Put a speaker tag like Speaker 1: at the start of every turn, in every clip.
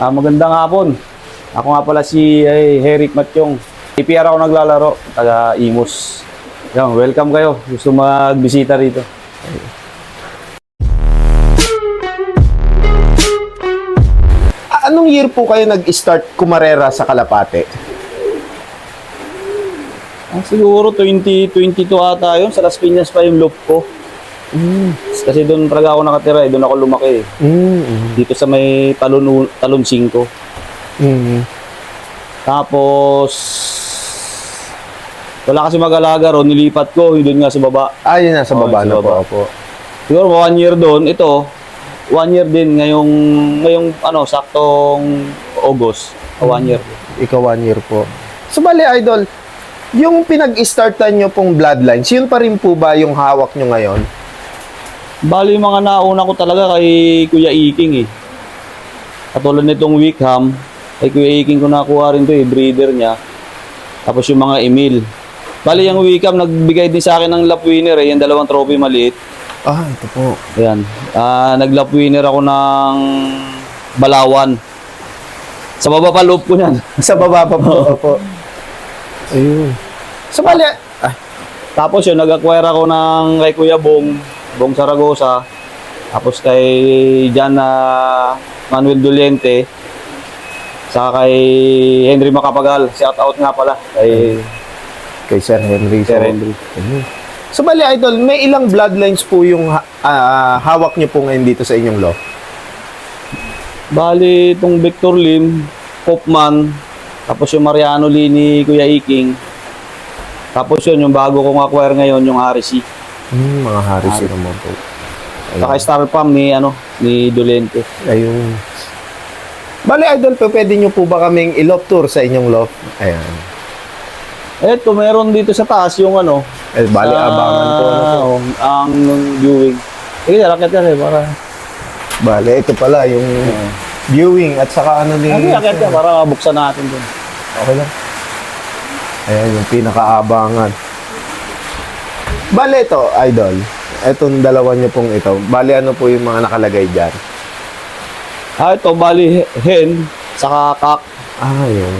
Speaker 1: Ah, magandang hapon. Ako nga pala si eh, Herrick Matsyong. IPR ako naglalaro, taga Imus. Yan, welcome kayo. Gusto magbisita rito.
Speaker 2: Ah, Anong year po kayo nag-start kumarera sa Kalapate?
Speaker 1: Ah, siguro 2022 ata yun. Sa Las Piñas pa yung loop ko. Kasi doon talaga ako nakatira, eh. doon ako lumaki. eh.
Speaker 2: Mm.
Speaker 1: Dito sa may talon, talon 5.
Speaker 2: Mm.
Speaker 1: Tapos, wala kasi mag-alaga ron, nilipat ko, doon nga sa baba.
Speaker 2: Ah, yun nasa
Speaker 1: Oo,
Speaker 2: baba
Speaker 1: sa
Speaker 2: na
Speaker 1: baba.
Speaker 2: po.
Speaker 1: Siguro one year doon, ito, one year din ngayong, ngayong ano, saktong August, one year.
Speaker 2: Ikaw one year po. So, bali, idol, yung pinag-startan nyo pong bloodlines, yun pa rin po ba yung hawak nyo ngayon?
Speaker 1: Bali, mga nauna ko talaga kay Kuya Iking eh. Katulad nitong Wickham, kay Kuya Iking ko nakuha rin to eh, breeder niya. Tapos yung mga Emil. Bali, yung Wickham, nagbigay din sa akin ng lap winner eh, yung dalawang trophy maliit.
Speaker 2: Ah, ito po.
Speaker 1: Ayan. Ah, nag-lap winner ako ng Balawan. Sa baba pa loob ko niyan.
Speaker 2: Sa baba pa po. Opo. Ayun. So, bali, ah,
Speaker 1: Tapos yun, nag-acquire ako ng kay Kuya Bong, Bong Saragosa. Tapos kay Jan na Manuel Doliente. Saka kay Henry Macapagal. Shout out nga pala kay
Speaker 2: kay Sir Henry.
Speaker 1: Sir
Speaker 2: So,
Speaker 1: Henry.
Speaker 2: Ayun. So, bali, idol, may ilang bloodlines po yung ah, hawak nyo po ngayon dito sa inyong law?
Speaker 1: Bali, itong Victor Lim, Popman, tapos yung Mariano Lee ni Kuya Iking. Tapos yun, yung bago kong acquire ngayon, yung RC.
Speaker 2: Hmm, mga Harris yun naman po.
Speaker 1: Saka Star Palm ni, ano, ni Dolente.
Speaker 2: Ayun. Bali, idol, po, pwede nyo po ba kaming i-loft tour sa inyong loft? Ayan.
Speaker 1: Eto, meron dito sa taas yung ano.
Speaker 2: Eh, bali,
Speaker 1: sa-
Speaker 2: abangan po. Ano po.
Speaker 1: oh, ang viewing. Sige, rakit yan eh, para...
Speaker 2: Bali, ito pala, yung viewing at saka ano din.
Speaker 1: Sige, rakit yan, para buksan natin dun.
Speaker 2: Okay lang. Ayan, yung pinakaabangan. Bali, ito, idol. Itong dalawa nyo pong ito. Bali, ano po yung mga nakalagay dyan?
Speaker 1: Ah, ito, bali, hen, saka kak.
Speaker 2: Ah, yun.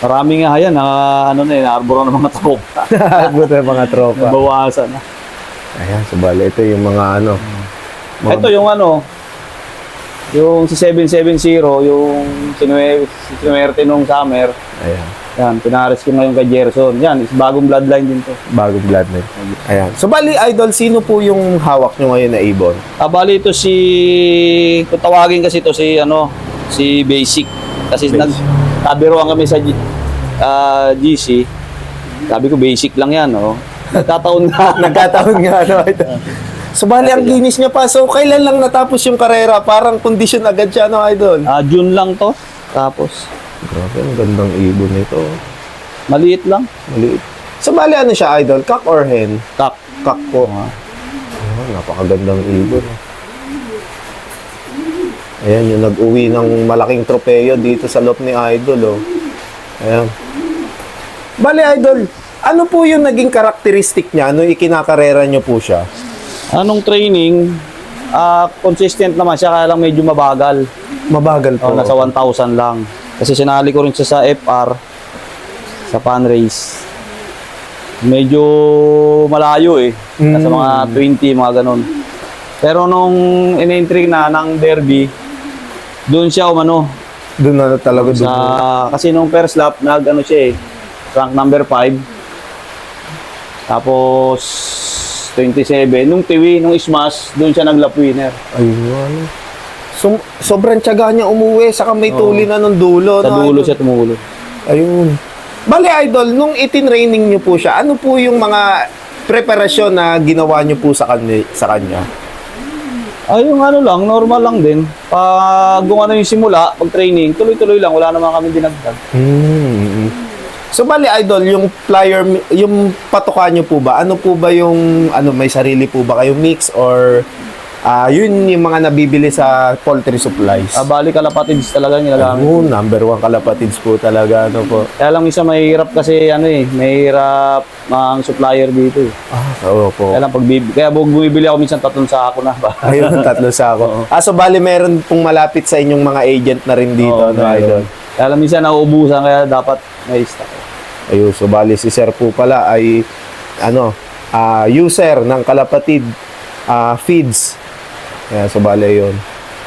Speaker 1: Marami nga yan, na, ano na eh, naarbor ng mga tropa.
Speaker 2: Buto yung mga tropa.
Speaker 1: Nabawasan na.
Speaker 2: Ayan, so bali, ito yung mga ano. Mga-
Speaker 1: Ito yung ano, yung si 770, yung sinuwerte nung summer.
Speaker 2: Ayan.
Speaker 1: Yan, pinares ko ngayon kay Gerson. Yan, is bagong bloodline din to.
Speaker 2: Bagong bloodline. Ayan. So, bali, idol, sino po yung hawak nyo ngayon na ibon?
Speaker 1: Ah, bali ito si, kung tawagin kasi ito si, ano, si Basic. Kasi
Speaker 2: Basic.
Speaker 1: nag, tabiruan kami sa G, ah, GC. Sabi ko, basic lang yan, oh. Nagkataon nga.
Speaker 2: Nagkataon nga, ano, ito. So, bali, ang linis niya pa. So, kailan lang natapos yung karera? Parang condition agad siya, no, idol?
Speaker 1: Ah, June lang to. Tapos,
Speaker 2: Grabe, ang gandang ibon nito.
Speaker 1: maliit lang.
Speaker 2: Maliit. So, bali, ano siya, idol? Cock or hen?
Speaker 1: Kak.
Speaker 2: Cock po.
Speaker 1: Ah.
Speaker 2: Oh, napakagandang ibon. Ayan, yung nag-uwi ng malaking tropeyo dito sa loob ni Idol, oh. Ayan. Bali, Idol, ano po yung naging karakteristik niya? Ano ikinakarera niyo po siya?
Speaker 1: Anong training, ah, consistent naman siya, kaya lang medyo mabagal.
Speaker 2: Mabagal po.
Speaker 1: Oh, nasa 1,000 lang. Kasi sinali ko rin siya sa FR, sa fan race. Medyo malayo eh. Nasa
Speaker 2: Mm.
Speaker 1: mga 20, mga ganun. Pero nung in-entry na ng derby, doon siya umano.
Speaker 2: Doon na talaga doon.
Speaker 1: Sa, kasi nung first lap, nag ano siya eh, rank number 5. Tapos 27. Nung tiwi, nung smash, doon siya nag-lap winner.
Speaker 2: Ayun, So, sobrang tiyaga niya umuwi, saka may tuli na nung dulo.
Speaker 1: Sa
Speaker 2: no,
Speaker 1: dulo
Speaker 2: Idol?
Speaker 1: siya tumulo.
Speaker 2: Ayun. Bali, Idol, nung itin-training niyo po siya, ano po yung mga preparasyon na ginawa niyo po sa kanya? Sa kanya?
Speaker 1: Ay, yung ano lang, normal lang din. Pag kung ano yung simula, pag training, tuloy-tuloy lang. Wala naman kami dinagdag.
Speaker 2: Hmm. So bali idol, yung flyer, yung patoka nyo po ba? Ano po ba yung ano may sarili po ba kayo mix or Ah, yun yung mga nabibili sa poultry supplies.
Speaker 1: Ah, bali kalapatids talaga yung ginagamit.
Speaker 2: Number one kalapatids po talaga. Ano po?
Speaker 1: Kaya lang isa mahirap kasi ano eh, mahirap ang supplier dito eh.
Speaker 2: Ah, oo po.
Speaker 1: Kaya lang pag bib- kaya bu- bumibili ako minsan tatlong sako na ba.
Speaker 2: Ayun, tatlo sa ako. Ah, so bali meron pong malapit sa inyong mga agent na rin dito,
Speaker 1: Oo,
Speaker 2: no,
Speaker 1: meron.
Speaker 2: idol?
Speaker 1: Kaya lang minsan nauubusan kaya dapat may stock.
Speaker 2: Ayun, so bali si Sir po pala ay ano, ah, user ng Kalapatid ah, feeds. Ayan, so bali yun.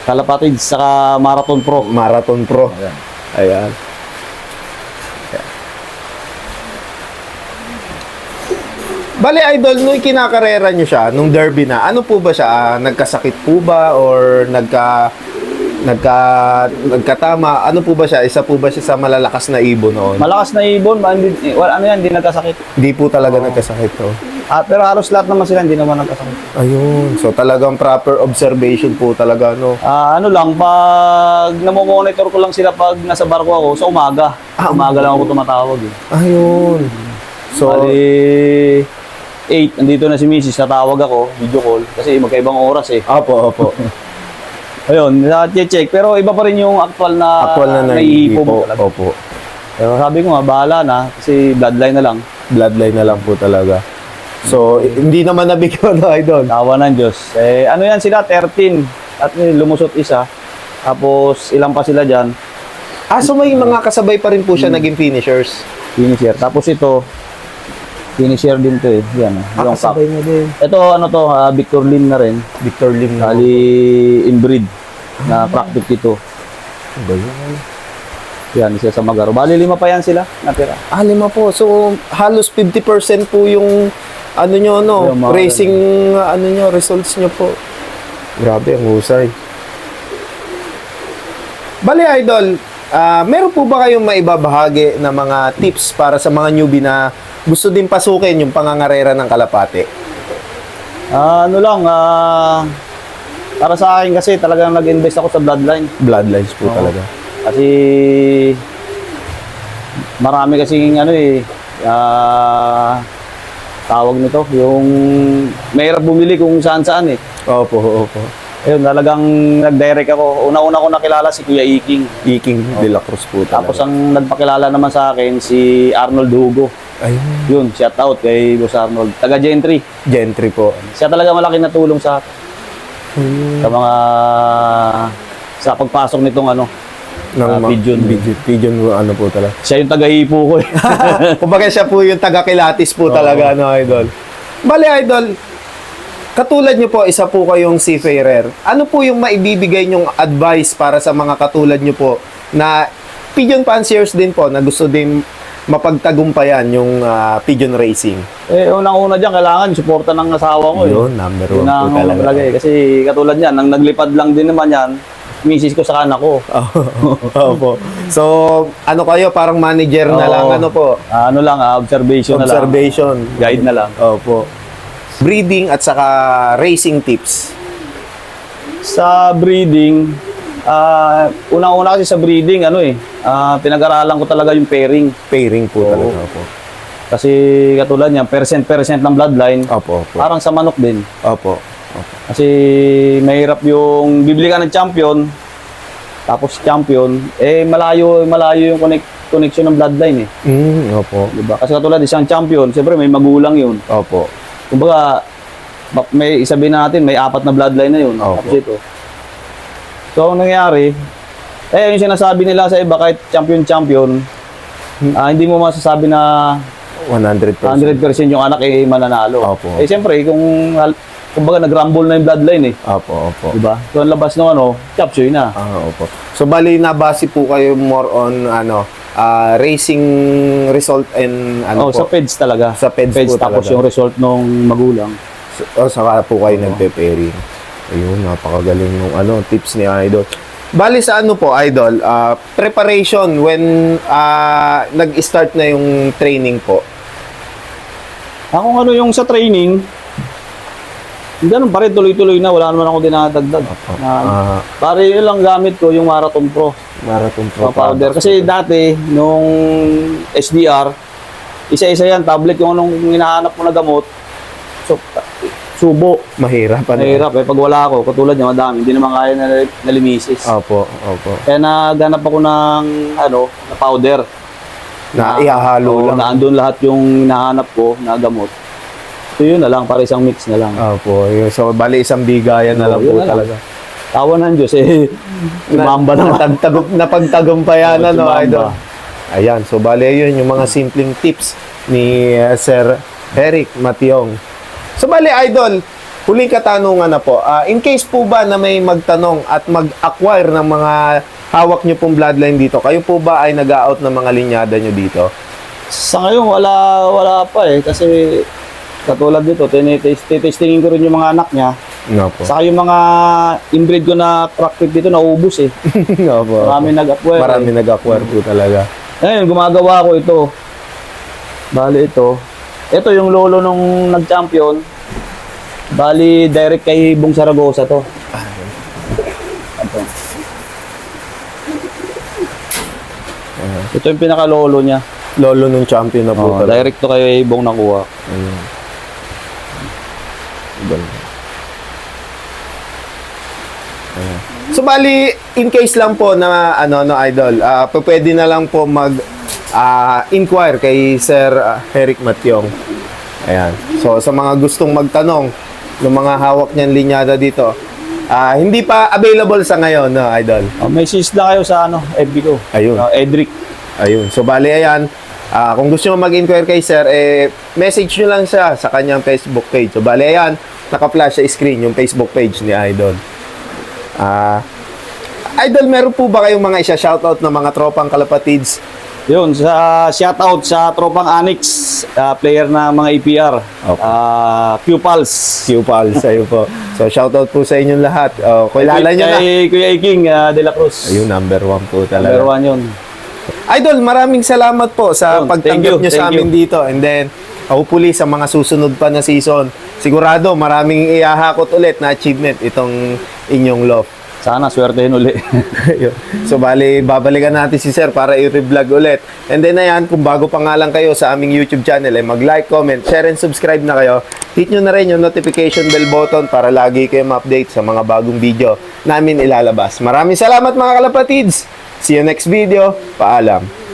Speaker 1: Kalapatids saka Marathon Pro.
Speaker 2: Marathon Pro.
Speaker 1: Ayan.
Speaker 2: Ayan. Bali, idol, nung kinakarera nyo siya, nung derby na, ano po ba siya? Ah, nagkasakit po ba? Or nagka, nagka, nagkatama? Ano po ba siya? Isa po ba siya sa malalakas na ibon noon?
Speaker 1: Malakas na ibon, hindi, eh, wala, ano yan, hindi nagkasakit.
Speaker 2: Hindi po talaga nagkasakit to.
Speaker 1: Ah, pero halos lahat naman sila hindi naman nagkasakit.
Speaker 2: Ayun. So, talagang proper observation po talaga, no?
Speaker 1: Ah, ano lang, pag namomonitor ko lang sila pag nasa barko ako, sa umaga.
Speaker 2: Ah,
Speaker 1: umaga lang ako tumatawag eh.
Speaker 2: Ayun. So,
Speaker 1: Bali, 8, nandito na si Mrs. Natawag ako, video call, kasi magkaibang oras eh.
Speaker 2: opo, opo.
Speaker 1: Ayun, check Pero iba pa rin yung actual na,
Speaker 2: Actual na
Speaker 1: naiipo
Speaker 2: naiipo.
Speaker 1: mo talaga.
Speaker 2: Opo.
Speaker 1: Pero sabi ko nga, bahala na, kasi bloodline na lang.
Speaker 2: Bloodline na lang po talaga. So, hindi naman nabigyan no, idol.
Speaker 1: Tawa ng Diyos. Eh, ano yan sila, 13. At lumusot isa. Tapos, ilang pa sila dyan.
Speaker 2: Ah, so may mga kasabay pa rin po siya naging finishers.
Speaker 1: Finisher. Tapos ito, finisher din to eh. Yan,
Speaker 2: Ah,
Speaker 1: yung
Speaker 2: kasabay niya din.
Speaker 1: Ito, ano to, ah, Victor Lim na rin.
Speaker 2: Victor Lim na.
Speaker 1: Kali inbreed na practice ito.
Speaker 2: Ano ba yun?
Speaker 1: Yan, isa sa Magaro. Bali, lima pa yan sila natira.
Speaker 2: Ah, lima po. So, halos 50% po yung ano nyo, no?
Speaker 1: Yung mga-
Speaker 2: racing, ano nyo, results nyo po. Grabe, ang husay. Bali, idol, ah, meron po ba kayong maibabahagi na mga tips para sa mga newbie na gusto din pasukin yung pangangarera ng kalapate?
Speaker 1: Ah, ano lang, ah, para sa akin kasi talagang nag-invest ako sa bloodline.
Speaker 2: Bloodlines po
Speaker 1: Oo.
Speaker 2: talaga.
Speaker 1: Kasi marami kasing ano eh, ah, tawag nito, yung mahirap bumili kung saan-saan eh.
Speaker 2: Opo, opo.
Speaker 1: Ayun, talagang nag-direct ako. Una-una ko nakilala si Kuya Iking.
Speaker 2: Iking de la Cruz po talaga.
Speaker 1: Tapos ang nagpakilala naman sa akin si Arnold Hugo.
Speaker 2: Ayun.
Speaker 1: Yun, shout out kay Boss Arnold. Taga Gentry.
Speaker 2: Gentry po.
Speaker 1: Siya talaga malaking natulong sa sa mga sa pagpasok nitong ano.
Speaker 2: Ng ma-
Speaker 1: pigeon.
Speaker 2: Pigeon, pigeon, ano po talaga.
Speaker 1: Siya yung taga-ipo ko eh.
Speaker 2: Kumbaga siya po yung taga-kilatis po
Speaker 1: Oo.
Speaker 2: talaga, no, idol. Bale, idol, katulad nyo po, isa po kayong seafarer. Ano po yung maibibigay nyong advice para sa mga katulad nyo po na pigeon fanciers din po na gusto din mapagtagumpayan yung ah, pigeon racing?
Speaker 1: eh, unang-una dyan, kailangan suporta ng asawa ko eh.
Speaker 2: Yun, number one po talaga.
Speaker 1: talaga eh. Kasi katulad yan, nang naglipad lang din naman yan, misis ko sa anak ko.
Speaker 2: Opo. So, ano kayo, parang manager na
Speaker 1: Oo.
Speaker 2: lang, ano po?
Speaker 1: Ah, ano lang, ah, observation, na lang.
Speaker 2: Observation.
Speaker 1: Guide na lang.
Speaker 2: Opo. Breeding at saka racing tips.
Speaker 1: Sa breeding, ah, unang-una kasi sa breeding, ano eh, ah, pinag-aralan ko talaga yung pairing.
Speaker 2: Pairing po talaga. Opo.
Speaker 1: Kasi katulad niya, percent-percent ng bloodline,
Speaker 2: Opo, opo.
Speaker 1: parang sa manok din.
Speaker 2: Opo.
Speaker 1: Kasi mahirap yung bibili ka ng champion, tapos champion, eh malayo malayo yung connect, connection ng bloodline eh.
Speaker 2: Mm, opo.
Speaker 1: Di ba? Kasi katulad isang champion, siyempre may magulang yun.
Speaker 2: Opo.
Speaker 1: Kumbaga, ba- may isabi natin, may apat na bloodline na yun.
Speaker 2: Opo.
Speaker 1: Tapos ito. So, ang nangyari, eh, yung sinasabi nila sa iba, kahit champion-champion, ah, hindi mo masasabi na
Speaker 2: 100%.
Speaker 1: 100% yung anak eh mananalo.
Speaker 2: Opo.
Speaker 1: Eh, siyempre, kung, kumbaga, nag-rumble na yung bloodline eh.
Speaker 2: Opo, opo.
Speaker 1: Di ba? So, ang labas ng ano, capture na.
Speaker 2: Ah, opo. So, bali, nabase po kayo more on, ano, ah, racing result and, ano
Speaker 1: oh,
Speaker 2: po?
Speaker 1: sa PEDS talaga.
Speaker 2: Sa PEDS po
Speaker 1: tapos
Speaker 2: talaga.
Speaker 1: yung result nung magulang.
Speaker 2: So, oh, saka po kayo nagpe-pairing. Ayun, napakagaling yung ano, tips ni Idol. Bali sa ano po, Idol, ah, preparation when ah, nag-start na yung training po.
Speaker 1: Ako ano yung sa training, ganun pa rin, tuloy-tuloy na. Wala naman ako dinadagdag. Na,
Speaker 2: Ah,
Speaker 1: pare yun lang gamit ko, yung Marathon Pro.
Speaker 2: marathon
Speaker 1: Pro powder. Kasi dati, nung SDR, isa-isa yan, tablet yung anong hinahanap mo na gamot. So, subo.
Speaker 2: Mahirap. Ano?
Speaker 1: Mahirap eh. Pag wala ako, katulad niya, madami. Hindi naman kaya na nalimisis.
Speaker 2: Opo, opo.
Speaker 1: Kaya naganap ako ng, ano, na powder.
Speaker 2: Na ihahalo
Speaker 1: Oo,
Speaker 2: lang.
Speaker 1: Na andun lahat yung hinahanap ko na gamot. So yun na lang, para isang mix na lang.
Speaker 2: Opo, yun. so bali isang bigayan na lang po
Speaker 1: na lang.
Speaker 2: talaga.
Speaker 1: Tawa ng Diyos eh. Tumamba na.
Speaker 2: Natagtagum, napagtagumpayan na,
Speaker 1: Oo,
Speaker 2: no, idol? Ayan, so bali yun yung mga simpleng tips ni uh, Sir Eric Mationg. So bali, idol, huling katanungan na po. Ah, in case po ba na may magtanong at mag-acquire ng mga hawak nyo pong bloodline dito, kayo po ba ay nag-out ng mga linyada nyo dito?
Speaker 1: Sa ngayon, wala, wala pa eh. Kasi katulad dito, tinitest, titestingin ko rin yung mga anak niya.
Speaker 2: Nga po.
Speaker 1: Saka yung mga inbreed ko na crack pit dito, naubos eh.
Speaker 2: Nga po.
Speaker 1: Marami nag-acquire.
Speaker 2: Marami
Speaker 1: eh.
Speaker 2: nag-acquire po talaga.
Speaker 1: Ngayon, gumagawa ko ito. Bali ito. Ito yung lolo nung nag-champion. Bali, direct kay Bong Saragosa to. Ito. Ito yung pinaka-lolo niya.
Speaker 2: Lolo nung champion na po
Speaker 1: Oh,
Speaker 2: talaga.
Speaker 1: direct to kay Bong nakuha.
Speaker 2: Ayun. Ayan. So bali, in case lang po na ano no idol, pa- pwede na lang po mag ah, inquire kay Sir ah, Eric Matyong. Ayan. So sa mga gustong magtanong ng mga hawak niyan linyada dito, ah hindi pa available sa ngayon, no idol.
Speaker 1: Oh, sis lang kayo sa ano, FB ko.
Speaker 2: Ayun.
Speaker 1: Oh, Edric.
Speaker 2: Ayun. So, bali, ayan. Ah, kung gusto nyo mag-inquire kay sir, eh, message nyo lang siya sa kanyang Facebook page. So, bali, ayan. Naka-flash sa screen yung Facebook page ni Idol. Ah, Idol, meron po ba kayong mga isa-shoutout na mga tropang kalapatids?
Speaker 1: Yun, sa shoutout sa tropang Anix, ah, player ng mga APR.
Speaker 2: Okay.
Speaker 1: Ah, Q-Pulse.
Speaker 2: Sa'yo po. So, shoutout po sa inyong lahat. Oh, kilala nyo na.
Speaker 1: Kay Kuya Iking ah, De La Cruz.
Speaker 2: Ayun, number one po talaga.
Speaker 1: Number one yun.
Speaker 2: Idol, maraming salamat po sa
Speaker 1: Yun,
Speaker 2: pagtanggap
Speaker 1: thank you,
Speaker 2: nyo sa
Speaker 1: thank
Speaker 2: amin
Speaker 1: you.
Speaker 2: dito. And then, hopefully, sa mga susunod pa na season, sigurado maraming iahakot ulit na achievement itong inyong love.
Speaker 1: Sana swertehin uli.
Speaker 2: Yun. so, bali, babalikan natin si Sir para i-revlog ulit. And then, ayan, kung bago pa nga lang kayo sa aming YouTube channel, ay mag-like, comment, share, and subscribe na kayo. Hit nyo na rin yung notification bell button para lagi kayo ma-update sa mga bagong video namin ilalabas. Maraming salamat mga kalapatids! See you next video. Paalam.